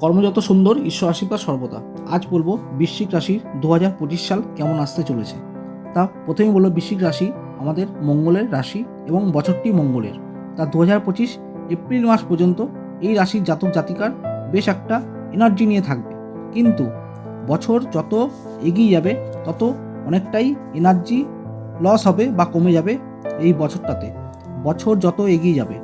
কর্মযত সুন্দর ঈশ্বর আশীর্বাদ সর্বদা। আজ বলব বৃশ্চিক রাশির দু সাল কেমন আসতে চলেছে? তা প্রথমেই বলব বৃশ্চিক রাশি আমাদের মঙ্গলের রাশি এবং বছরটি মঙ্গলের। তা দু হাজার পঁচিশ এপ্রিল মাস পর্যন্ত এই রাশির জাতক জাতিকার বেশ একটা এনার্জি নিয়ে থাকবে। কিন্তু বছর যত এগিয়ে যাবে, তত অনেকটাই এনার্জি লস হবে বা কমে যাবে এই বছরটাতে। বছর যত এগিয়ে যাবে,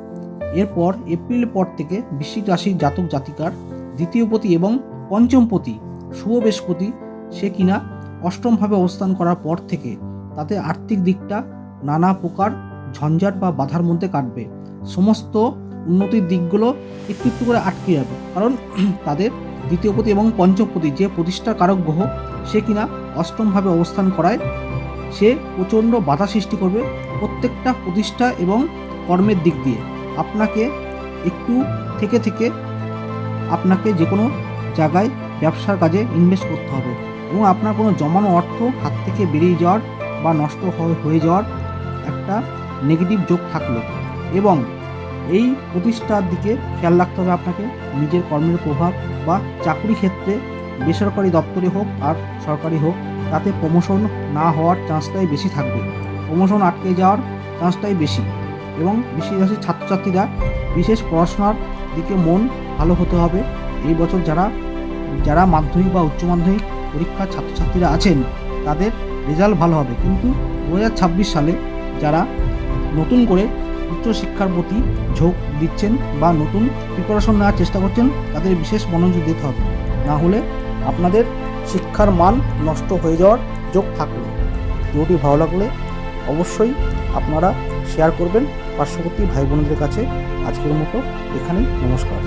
এরপর এপ্রিল পর থেকে বৃশ্চিক রাশির জাতক জাতিকার দ্বিতীয় পতি এবং পঞ্চম পতি শুভ বৃহস্পতি সে কিনা অষ্টমভাবে অবস্থান করার পর থেকে তাতে আর্থিক দিকটা নানা প্রকার ঝঞ্ঝাট বা বাধার মধ্যে কাটবে। সমস্ত উন্নতির দিকগুলো একটু একটু করে আটকে যাবে। কারণ তাদের দ্বিতীয় পতি এবং পঞ্চম পতি যে প্রতিষ্ঠার কারক গ্রহ, সে কিনা অষ্টমভাবে অবস্থান করায়, সে প্রচণ্ড বাধা সৃষ্টি করবে প্রত্যেকটা প্রতিষ্ঠা এবং কর্মের দিক দিয়ে। আপনাকে একটু থেকে থেকে আপনাকে যে কোনো জায়গায় ব্যবসার কাজে ইনভেস্ট করতে হবে এবং আপনার কোনো জমানো অর্থ হাত থেকে বেরিয়ে যাওয়ার বা নষ্ট হয়ে- যাওয়ার একটা নেগেটিভ যোগ থাকল। এবং এই প্রতিষ্ঠার দিকে খেয়াল রাখতে হবে আপনাকে নিজের কর্মের প্রভাব বা চাকরি ক্ষেত্রে বেসরকারি দপ্তরে হোক আর সরকারি হোক, তাতে প্রমোশন না হওয়ার চান্সটাই বেশি থাকবে। প্রমোশন আটকে যাওয়ার চান্সটাই বেশি এবং বিশেষ ছাত্রছাত্রীরা বিশেষ পড়াশোনার দিকে মন ভালো হতে হবে। এই বছর যারা যারা মাধ্যমিক বা উচ্চ মাধ্যমিক পরীক্ষার ছাত্রছাত্রীরা আছেন, তাদের রেজাল্ট ভালো হবে। কিন্তু দু হাজার ছাব্বিশ সালে যারা নতুন করে উচ্চশিক্ষার প্রতি ঝোঁক দিচ্ছেন বা নতুন প্রিপারেশন নেওয়ার চেষ্টা করছেন, তাদের বিশেষ মনোযোগ দিতে হবে। না হলে আপনাদের শিক্ষার মান নষ্ট হয়ে যাওয়ার যোগ থাকবে। ভিডিওটি ভালো লাগলে অবশ্যই আপনারা শেয়ার করবেন। পার্শ্ববর্তী ভাই বোনদের কাছে আজকের মতো এখানেই নমস্কার।